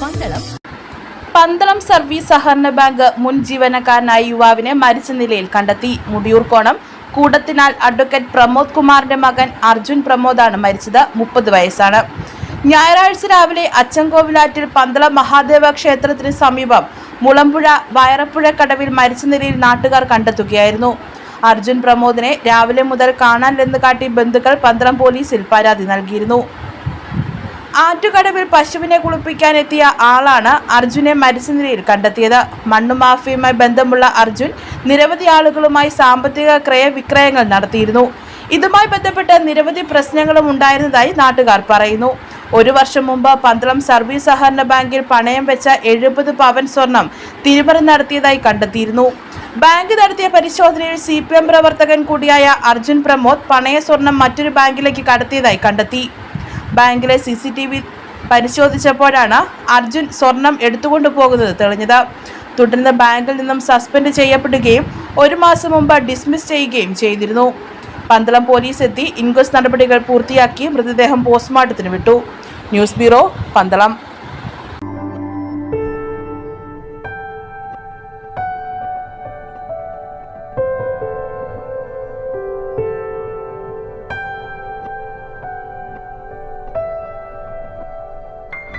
Pandalam. Pandalam service സഹകരണ bank മുൻ ജീവനക്കാരനായ യുവാവിനെ മരിച്ച നിലയിൽ കണ്ടെത്തി. മുടിയൂർക്കോണം. കൂടത്തിനാൽ അഡ്വക്കേറ്റ് പ്രമോദ് കുമാറിന്റെ മകൻ അർജുൻ പ്രമോദാണ് മരിച്ചത്. മുപ്പത് വയസ്സാണ്. ഞായറാഴ്ച രാവിലെ അച്ചൻകോവിലാറ്റിൽ പന്തളം മഹാദേവ ക്ഷേത്രത്തിന് സമീപം മുളമ്പുഴ വയറപ്പുഴ കടവിൽ മരിച്ച നിലയിൽ നാട്ടുകാർ കണ്ടെത്തുകയായിരുന്നു. അർജുൻ പ്രമോദിനെ രാവിലെ മുതൽ കാണാനില്ലെന്ന് കാട്ടി ബന്ധുക്കൾ പന്തളം പോലീസിൽ പരാതി നൽകിയിരുന്നു. ആറ്റുകടവിൽ പശുവിനെ കുളിപ്പിക്കാൻ എത്തിയ ആളാണ് അർജുനെ മരിച്ച നിലയിൽ കണ്ടെത്തിയത്. മണ്ണുമാഫിയുമായി ബന്ധമുള്ള അർജുൻ നിരവധി ആളുകളുമായി സാമ്പത്തിക ക്രയവിക്രയങ്ങൾ നടത്തിയിരുന്നു. ഇതുമായി ബന്ധപ്പെട്ട് നിരവധി പ്രശ്നങ്ങളും ഉണ്ടായിരുന്നതായി നാട്ടുകാർ പറയുന്നു. ഒരു വർഷം മുമ്പ് പന്തളം സർവീസ് സഹകരണ ബാങ്കിൽ പണയം വെച്ച എഴുപത് പവൻ സ്വർണം തിരിമറി നടത്തിയതായി കണ്ടെത്തിയിരുന്നു. ബാങ്ക് നടത്തിയ പരിശോധനയിൽ സി പ്രവർത്തകൻ കൂടിയായ അർജുൻ പ്രമോദ് പണയ സ്വർണം മറ്റൊരു ബാങ്കിലേക്ക് കടത്തിയതായി കണ്ടെത്തി. ബാങ്കിലെ സി സി ടി വി പരിശോധിച്ചപ്പോഴാണ് അർജുൻ സ്വർണം എടുത്തുകൊണ്ടു പോകുന്നത് തെളിഞ്ഞത്. തുടർന്ന് ബാങ്കിൽ നിന്നും സസ്പെൻഡ് ചെയ്യപ്പെടുകയും ഒരു മാസം മുമ്പ് ഡിസ്മിസ് ചെയ്യുകയും ചെയ്തിരുന്നു. പന്തളം പോലീസ് എത്തി ഇൻക്വസ്റ്റ് നടപടികൾ പൂർത്തിയാക്കി മൃതദേഹം പോസ്റ്റ്മോർട്ടത്തിന് വിട്ടു. News bureau Pandalam.